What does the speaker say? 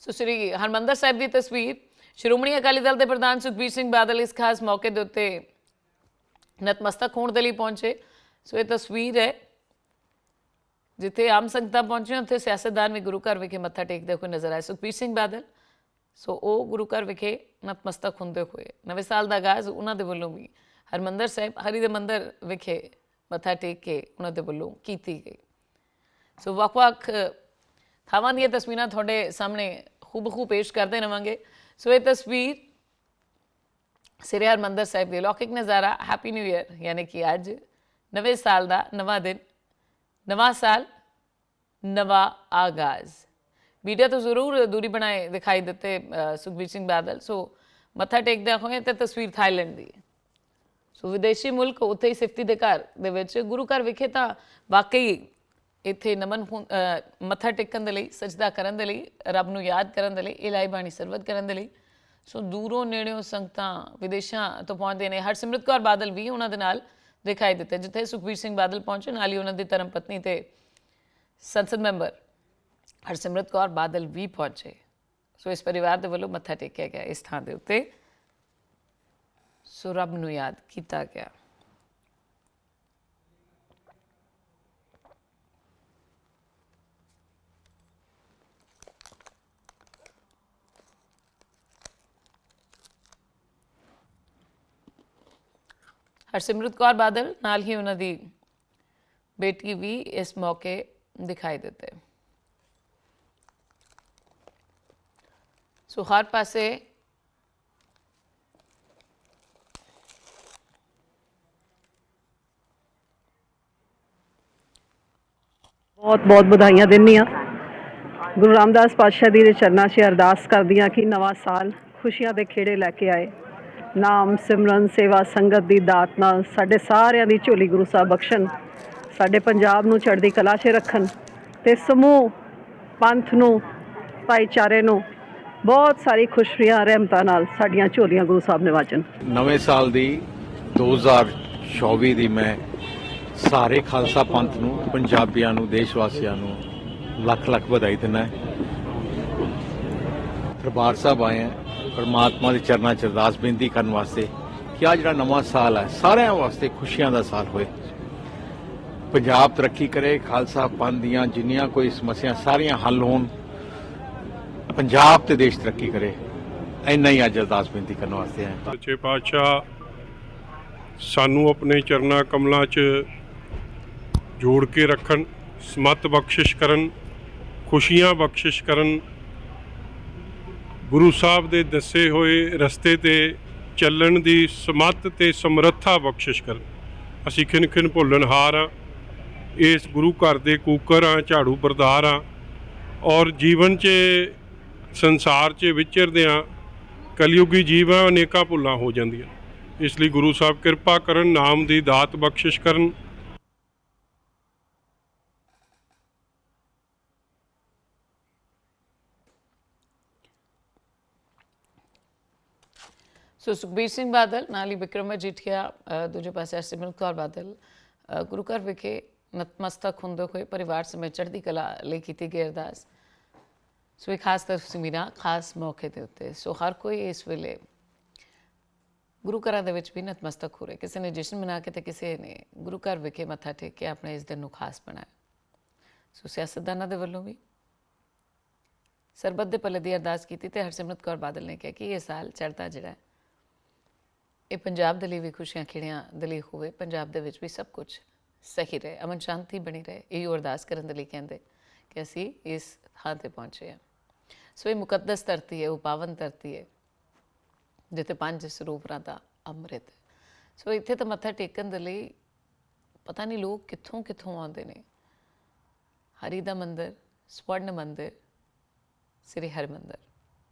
ਸੋ ਸ੍ਰੀ ਹਰਮੰਦਰ ਸਾਹਿਬ ਦੀ ਤਸਵੀਰ, ਸ਼੍ਰੋਮਣੀ ਅਕਾਲੀ ਦਲ ਦੇ ਪ੍ਰਧਾਨ ਸੁਖਬੀਰ ਸਿੰਘ ਬਾਦਲ ਇਸ ਖਾਸ ਮੌਕੇ ਦੇ ਉੱਤੇ ਨਤਮਸਤਕ ਹੋਣ ਦੇ ਲਈ ਪਹੁੰਚੇ। ਸੋ ਇਹ ਤਸਵੀਰ ਹੈ, ਜਿੱਥੇ ਆਮ ਸੰਗਤਾਂ ਪਹੁੰਚੀਆਂ, ਉੱਥੇ ਸਿਆਸਤਦਾਨ ਵੀ ਗੁਰੂ ਘਰ ਵਿਖੇ ਮੱਥਾ ਟੇਕਦੇ ਹੋਏ ਨਜ਼ਰ ਆਏ। ਸੁਖਬੀਰ ਸਿੰਘ ਬਾਦਲ, ਸੋ ਉਹ ਗੁਰੂ ਘਰ ਵਿਖੇ ਨਤਮਸਤਕ ਹੁੰਦੇ ਹੋਏ, ਨਵੇਂ ਸਾਲ ਦਾ ਆਗਾਜ਼ ਉਹਨਾਂ ਦੇ ਵੱਲੋਂ ਵੀ ਹਰਮੰਦਰ ਸਾਹਿਬ, ਹਰੀ ਦੇ ਮੰਦਰ ਵਿਖੇ ਮੱਥਾ ਟੇਕ ਕੇ ਉਹਨਾਂ ਦੇ ਵੱਲੋਂ ਕੀਤੀ ਗਈ। ਸੋ ਵੱਖ-ਵੱਖ ਥਾਵਾਂ ਦੀਆਂ ਤਸਵੀਰਾਂ ਤੁਹਾਡੇ ਸਾਹਮਣੇ ਖੂਬਖੂ ਪੇਸ਼ ਕਰਦੇ ਰਵਾਂਗੇ ਸੋ ਇਹ ਤਸਵੀਰ ਸ੍ਰੀ ਹਰਿਮੰਦਰ ਸਾਹਿਬ ਦੀ ਲੌਕਿਕ ਨਜ਼ਾਰਾ ਹੈਪੀ ਨਿਊ ਇਅਰ ਯਾਨੀ ਕਿ ਅੱਜ ਨਵੇਂ ਸਾਲ ਦਾ ਨਵਾਂ ਦਿਨ ਨਵਾਂ ਸਾਲ ਨਵਾਂ ਆਗਾਜ਼ ਵੀਡੀਓ ਤੋਂ ਜ਼ਰੂਰ ਦੂਰੀ ਬਣਾਏ ਦਿਖਾਈ ਦਿੱਤੇ ਅ, ਸੁਖਬੀਰ ਸਿੰਘ ਬਾਦਲ ਸੋ ਮੱਥਾ ਟੇਕਦੇ ਹੋਏ ਤੇ ਤਸਵੀਰ ਥਾਈਲੈਂਡ ਦੀ ਹੈ ਸੋ ਵਿਦੇਸ਼ੀ ਮੁਲਕ ਉੱਥੇ ਹੀ ਸਿਫਤੀ ਦੇ ਘਰ ਦੇ ਵਿੱਚ ਗੁਰੂ ਘਰ ਵਿਖੇ ਤਾਂ ਵਾਕਈ ਇੱਥੇ ਨਮਨ ਮੱਥਾ ਟੇਕਣ ਦੇ ਲਈ, ਸਜਦਾ ਕਰਨ ਦੇ ਲਈ, ਰੱਬ ਨੂੰ ਯਾਦ ਕਰਨ ਦੇ ਲਈ ਇਲਾਈ ਬਾਣੀ ਸਰਵਤ ਕਰਨ ਦੇ ਲਈ। ਸੋ ਦੂਰੋਂ ਨੇੜਿਓਂ ਸੰਗਤਾਂ ਵਿਦੇਸ਼ਾਂ ਤੋਂ ਪਹੁੰਚਦੇ ਨੇ। ਹਰਸਿਮਰਤ ਕੌਰ ਬਾਦਲ ਵੀ ਉਹਨਾਂ ਦੇ ਨਾਲ ਦਿਖਾਈ ਦਿੱਤੇ, ਜਿੱਥੇ ਸੁਖਬੀਰ ਸਿੰਘ ਬਾਦਲ ਪਹੁੰਚੇ, ਨਾਲ ਹੀ ਉਹਨਾਂ ਦੀ ਧਰਮ ਪਤਨੀ ਤੇ ਸੰਸਦ ਮੈਂਬਰ ਹਰਸਿਮਰਤ ਕੌਰ ਬਾਦਲ ਵੀ ਪਹੁੰਚੇ। ਸੋ ਇਸ ਪਰਿਵਾਰ ਦੇ ਵੱਲੋਂ ਮੱਥਾ ਟੇਕਿਆ ਗਿਆ ਇਸ ਥਾਂ ਦੇ ਉੱਤੇ। ਸੋ ਰੱਬ ਨੂੰ ਯਾਦ ਕੀਤਾ ਗਿਆ। ਹਰਸਿਮਰਤ ਕੌਰ ਬਾਦਲ ਨਾਲ ਹੀ ਉਹਨਾਂ ਦੀ ਬੇਟੀ ਵੀ ਇਸ ਮੌਕੇ ਦਿਖਾਈ ਦਿੱਤੇ। ਸੋ ਹਰ ਪਾਸੇ ਬਹੁਤ ਬਹੁਤ ਵਧਾਈਆਂ ਦਿੰਦੀ ਹਾਂ ਗੁਰੂ ਰਾਮਦਾਸ ਪਾਤਸ਼ਾਹ ਜੀ ਦੇ ਚਰਨਾਂ 'ਚ ਅਰਦਾਸ ਕਰਦੀ ਹਾਂ ਕਿ ਨਵਾਂ ਸਾਲ ਖੁਸ਼ੀਆਂ ਦੇ ਖੇੜੇ ਲੈ ਕੇ ਆਏ। ਨਾਮ ਸਿਮਰਨ ਸੇਵਾ ਸੰਗਤ ਦੀ ਦਾਤ ਨਾਲ ਸਾਡੇ ਸਾਰਿਆਂ ਦੀ ਝੋਲੀ ਗੁਰੂ ਸਾਹਿਬ ਬਖਸ਼ਣ, ਸਾਡੇ ਪੰਜਾਬ ਨੂੰ ਚੜ੍ਹਦੀ ਕਲਾ 'ਚ ਰੱਖਣ ਤੇ ਸਮੂਹ, ਪੰਥ ਨੂੰ, ਭਾਈਚਾਰੇ ਨੂੰ ਬਹੁਤ ਸਾਰੀ ਖੁਸ਼ੀਆਂ, ਰਹਿਮਤਾਂ ਨਾਲ ਸਾਡੀਆਂ ਝੋਲੀਆਂ ਗੁਰੂ ਸਾਹਿਬ ਨੇ ਨਿਵਾਜਣ। ਨਵੇਂ ਸਾਲ ਦੀ 2024 ਦੀ ਮੈਂ ਸਾਰੇ ਖਾਲਸਾ ਪੰਥ ਨੂੰ, ਪੰਜਾਬੀਆਂ ਨੂੰ ਦੇਸ਼ ਵਾਸੀਆਂ ਨੂੰ ਲੱਖ ਲੱਖ ਵਧਾਈ ਦਿੰਦਾ ਦਰਬਾਰ ਸਾਹਿਬ ਆਏ ਹਾਂ। ਪਰਮਾਤਮਾ ਦੇ ਚਰਨਾਂ 'ਚ ਅਰਦਾਸ ਬੇਨਤੀ ਕਰਨ ਵਾਸਤੇ ਕਿ ਆ ਜਿਹੜਾ ਨਵਾਂ ਸਾਲ ਹੈ, ਸਾਰਿਆਂ ਵਾਸਤੇ ਖੁਸ਼ੀਆਂ ਦਾ ਸਾਲ ਹੋਏ। ਪੰਜਾਬ ਤਰੱਕੀ ਕਰੇ, ਖਾਲਸਾ ਪੰਥ ਦੀਆਂ ਜਿੰਨੀਆਂ ਕੋਈ ਸਮੱਸਿਆ ਸਾਰੀਆਂ ਹੱਲ ਹੋਣ, ਪੰਜਾਬ ਤੇ ਦੇਸ਼ ਤਰੱਕੀ ਕਰੇ, ਇੰਨਾ ਹੀ ਅੱਜ ਅਰਦਾਸ ਬੇਨਤੀ ਕਰਨ ਵਾਸਤੇ ਆਏ ਸੱਚੇ ਪਾਤਸ਼ਾਹ, ਸਾਨੂੰ ਆਪਣੇ ਚਰਨਾ ਕਮਲਾਂ 'ਚ ਜੋੜ ਕੇ ਰੱਖਣ, ਸਮਤ ਬਖਸ਼ਿਸ਼ ਕਰਨ, ਖੁਸ਼ੀਆਂ ਬਖਸ਼ਿਸ਼ ਕਰਨ ਗੁਰੂ ਸਾਹਿਬ ਦੇ ਦੱਸੇ ਹੋਏ ਰਸਤੇ ਤੇ ਚੱਲਣ ਦੀ ਸਮੱਤ ਤੇ ਸਮਰੱਥਾ ਬਖਸ਼ਿਸ਼ ਕਰਨ। ਅਸੀਂ ਖਿਨ ਖਿਨ ਭੁੱਲਣਹਾਰ ਹਾਂ ਇਸ ਗੁਰੂ ਘਰ ਦੇ ਕੂਕਰ ਹਾਂ ਝਾੜੂ ਬਰਦਾਰ ਹਾਂ ਔਰ ਜੀਵਨ 'ਚ, ਸੰਸਾਰ 'ਚ ਵਿਚਰਦੇ ਹਾਂ ਕਲਯੁਗੀ ਜੀਵਾਂ ਅਨੇਕਾਂ ਭੁੱਲਾਂ ਹੋ ਜਾਂਦੀਆਂ। ਇਸ ਲਈ ਗੁਰੂ ਸਾਹਿਬ ਕਿਰਪਾ ਕਰਨ, ਨਾਮ ਦੀ ਦਾਤ ਬਖਸ਼ਿਸ਼ ਕਰਨ। ਸੋ ਸੁਖਬੀਰ ਸਿੰਘ ਬਾਦਲ ਨਾਲ ਹੀ ਵਿਕਰਮ ਮਜੀਠੀਆ ਦੂਜੇ ਪਾਸੇ ਹਰਸਿਮਰਤ ਕੌਰ ਬਾਦਲ ਗੁਰੂ ਘਰ ਵਿਖੇ ਨਤਮਸਤਕ ਹੁੰਦੇ ਹੋਏ ਪਰਿਵਾਰ ਸਮੇਤ ਚੜ੍ਹਦੀ ਕਲਾ ਲਈ ਕੀਤੀ ਗਈ ਅਰਦਾਸ ਸੋ ਇਹ ਖਾਸ ਤਸਵੀਰਾਂ ਖਾਸ ਮੌਕੇ ਦੇ ਉੱਤੇ ਸੋ ਹਰ ਕੋਈ ਇਸ ਵੇਲੇ ਗੁਰੂ ਘਰਾਂ ਦੇ ਵਿੱਚ ਵੀ ਨਤਮਸਤਕ ਹੋ ਰਹੇ ਕਿਸੇ ਨੇ ਜਸ਼ਨ ਮਨਾ ਕੇ ਤੇ ਕਿਸੇ ਨੇ ਗੁਰੂ ਘਰ ਵਿਖੇ ਮੱਥਾ ਟੇਕ ਕੇ ਆਪਣੇ ਇਸ ਦਿਨ ਨੂੰ ਖਾਸ ਬਣਾਇਆ ਸੋ ਸਿਆਸਤਦਾਨਾਂ ਦੇ ਵੱਲੋਂ ਵੀ ਸਰਬੱਤ ਦੇ ਪੱਲੇ ਦੀ ਅਰਦਾਸ ਕੀਤੀ ਤੇ ਹਰਸਿਮਰਤ ਕੌਰ ਬਾਦਲ ਨੇ ਕਿਹਾ ਕਿ ਇਹ ਸਾਲ ਚੜ੍ਹਦਾ ਜਿਹੜਾ ਇਹ ਪੰਜਾਬ ਦੇ ਲਈ ਵੀ ਖੁਸ਼ੀਆਂ ਖਿੜੀਆਂ ਦੇ ਲਈ ਹੋਵੇ, ਪੰਜਾਬ ਦੇ ਵਿੱਚ ਵੀ ਸਭ ਕੁਝ ਸਹੀ ਰਹੇ, ਅਮਨ ਸ਼ਾਂਤੀ ਬਣੀ ਰਹੇ, ਇਹ ਅਰਦਾਸ ਕਰਨ ਦੇ ਲਈ ਕਹਿੰਦੇ ਕਿ ਅਸੀਂ ਇਸ ਥਾਂ ਤੇ ਪਹੁੰਚੇ ਹਾਂ। ਸੋ ਇਹ ਮੁਕੱਦਸ ਧਰਤੀ ਹੈ, ਉਹ ਪਾਵਨ ਧਰਤੀ ਹੈ, ਜਿੱਥੇ ਪੰਜ ਸਰੂਪਾਂ ਦਾ ਅੰਮ੍ਰਿਤ ਸੋ ਇੱਥੇ ਤਾਂ ਮੱਥਾ ਟੇਕਣ ਦੇ ਲਈ ਪਤਾ ਨਹੀਂ ਲੋਕ ਕਿੱਥੋਂ ਕਿੱਥੋਂ ਆਉਂਦੇ ਨੇ। ਹਰੀ ਦਾ ਮੰਦਿਰ, ਸਵਰਨ ਮੰਦਿਰ, ਸ੍ਰੀ ਹਰਿਮੰਦਰ।